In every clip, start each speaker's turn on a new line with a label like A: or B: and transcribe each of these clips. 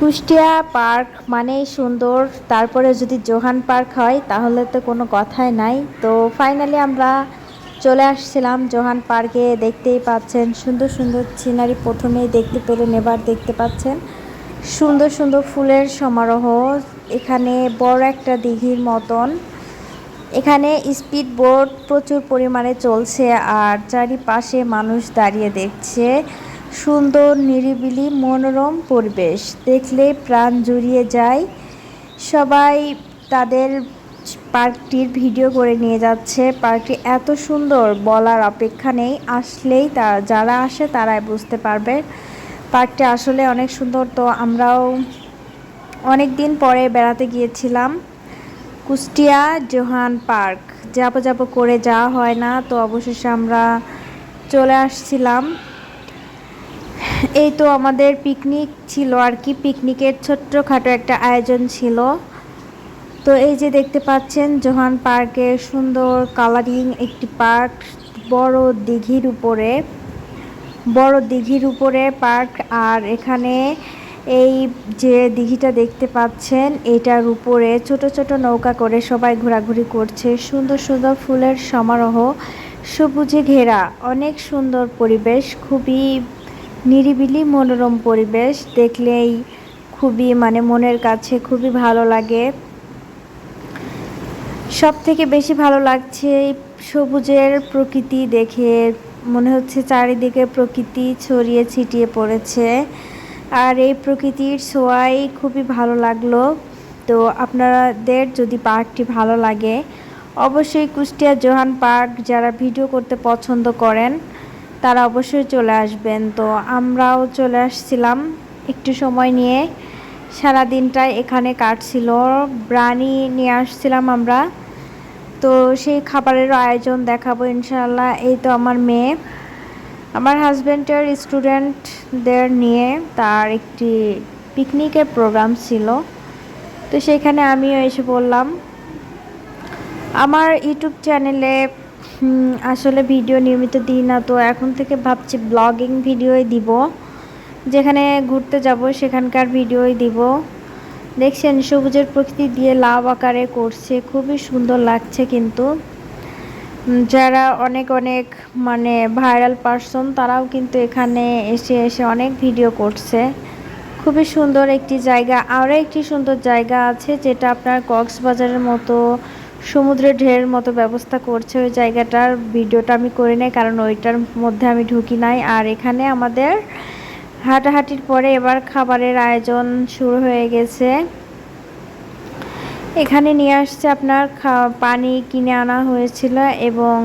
A: Kushtia park মানেই সুন্দর। তারপরে যদি জোহান পার্ক হয়, তাহলে তো কোনো কথাই নাই। তো ফাইনালি আমরা চলে আসছিলাম জোহান পার্কে। দেখতেই পাচ্ছেন, সুন্দর সুন্দর সিনারি প্রথমেই দেখতে পেলেন, এবার দেখতে পাচ্ছেন সুন্দর সুন্দর ফুলের সমারোহ। এখানে বড় একটা দিঘির মতন। এখানে স্পিড বোট প্রচুর পরিমাণে চলছে আর চারিপাশে মানুষ দাঁড়িয়ে দেখছে। সুন্দর, নিরিবিলি, মনোরম পরিবেশ। দেখলে প্রাণ জুড়িয়ে যায়। সবাই তাদের পার্কটির ভিডিও করে নিয়ে যাচ্ছে। পার্কটি এত সুন্দর, বলার অপেক্ষা নেই। আসলেই তা, যারা আসে তারাই বুঝতে পারবে। পার্কটি আসলে অনেক সুন্দর। তো আমরাও অনেক দিন পরে বেড়াতে গিয়েছিলাম কুষ্টিয়া জোহান পার্ক। যাব যাব করে যাওয়া হয় না। তো অবশেষে আমরা চলে আসছিলাম। এই তো আমাদের পিকনিক ছিল আর কি। পিকনিকের ছোট্টখাটো একটা আয়োজন ছিল। তো এই যে দেখতে পাচ্ছেন, জোহান পার্কে সুন্দর কালারিং একটি পার্ক, বড় দিঘির উপরে। বড় দিঘির উপরে পার্ক আর এখানে এই যে দিঘিটা দেখতে পাচ্ছেন, এটার উপরে ছোট ছোট নৌকা করে সবাই ঘোরাঘুরি করছে। সুন্দর সুন্দর ফুলের সমারোহ, সবুজে ঘেরা, অনেক সুন্দর পরিবেশ, খুবই নিরিবিলি মনোরম পরিবেশ দেখলেই খুবই মানে মনের কাছে খুবই ভালো লাগে। সব থেকে বেশি ভালো লাগছে সবুজের প্রকৃতি দেখে। মনে হচ্ছে চারিদিকে প্রকৃতি ছড়িয়ে ছিটিয়ে পড়েছে। আর এই প্রকৃতির ছোঁয়াই খুবই ভালো লাগল। তো আপনাদের যদি পার্কটি ভালো লাগে, অবশ্যই কুষ্টিয়া জোহান পার্ক যারা ভিডিও করতে পছন্দ করেন তারা অবশ্যই চলে আসবেন। তো আমরাও চলে আসছিলাম একটু সময় নিয়ে। সারা দিনটাই এখানে কাটছিল। ব্রানি নিয়ে আসছিলাম আমরা। তো সেই খাবারের আয়োজন দেখাবো ইনশাল্লাহ এই তো আমার মেয়ে। আমার হাজব্যান্ডের স্টুডেন্টদের নিয়ে তার একটি পিকনিকের প্রোগ্রাম ছিল। তো সেখানে আমিও এসে বললাম আমার ইউটিউব চ্যানেলে আসলে ভিডিও নিয়মিত দিই না, তো এখন থেকে ভাবছি ব্লগিং ভিডিওই দিব। যেখানে ঘুরতে যাব, সেখানকার ভিডিওই দিব। দেখছেন, সবুজের প্রকৃতি দিয়ে লাভ আকারে করছে, খুবই সুন্দর লাগছে কিন্তু। যারা অনেক অনেক মানে ভাইরাল পারসন তারাও কিন্তু এখানে এসে এসে অনেক ভিডিও করছে। খুবই সুন্দর একটি জায়গা। আরও একটি সুন্দর জায়গা আছে, যেটা আপনার কক্সবাজারের মতো সমুদ্রের ঢের মতো ব্যবস্থা করছে ওই জায়গাটার। ভিডিওটা আমি করে নেই, কারণ ওইটার মধ্যে আমি ঢুকি নাই। আর এখানে আমাদের হাঁটাহাঁটির পরে এবার খাবারের আয়োজন শুরু হয়ে গেছে। এখানে নিয়ে আসছে আপনার পানি কিনে আনা হয়েছিল এবং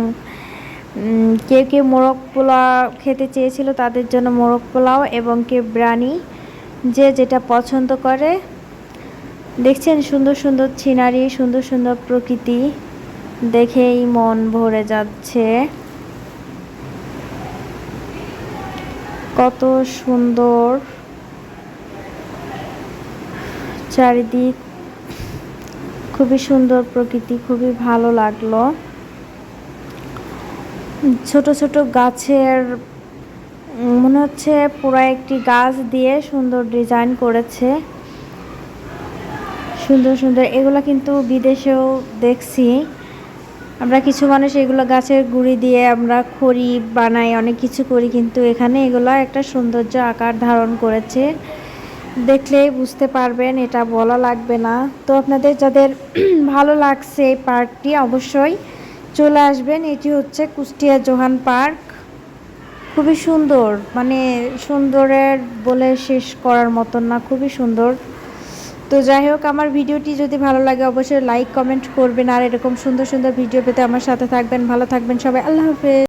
A: কেউ কেউ মোরগ পোলাও খেতে চেয়েছিল তাদের জন্য মোরগ পোলাও এবং কেউ ব্রানি যে যেটা পছন্দ করে। দেখছেন সুন্দর সুন্দর সিনারি সুন্দর সুন্দর প্রকৃতি। দেখেই মন ভরে যাচ্ছে। কত সুন্দর চারিদিক। খুবই সুন্দর প্রকৃতি, খুবই ভালো লাগল। ছোট ছোট গাছের, মনে হচ্ছে পুরো একটি গাছ দিয়ে সুন্দর ডিজাইন করেছে। সুন্দর সুন্দর। এগুলো কিন্তু বিদেশেও দেখছি। আমরা কিছু মানুষ এগুলো গাছের গুঁড়ি দিয়ে আমরা খড়ি বানাই, অনেক কিছু করি, কিন্তু এখানে এগুলো একটা সৌন্দর্য আকার ধারণ করেছে। দেখলেই বুঝতে পারবেন, এটা বলা লাগবে না। তো আপনাদের যাদের ভালো লাগছে এই পার্কটি, অবশ্যই চলে আসবেন। এটি হচ্ছে কুষ্টিয়া জোহান পার্ক। খুবই সুন্দর মানে সুন্দরের বলে শেষ করার মতন না, খুবই সুন্দর। তো যাই হোক, আমার ভিডিওটি যদি ভালো লাগে অবশ্যই লাইক কমেন্ট করবেন, আর এরকম সুন্দর সুন্দর ভিডিও পেতে আমার সাথে থাকবেন। ভালো থাকবেন সবাই, আল্লাহ হাফেজ।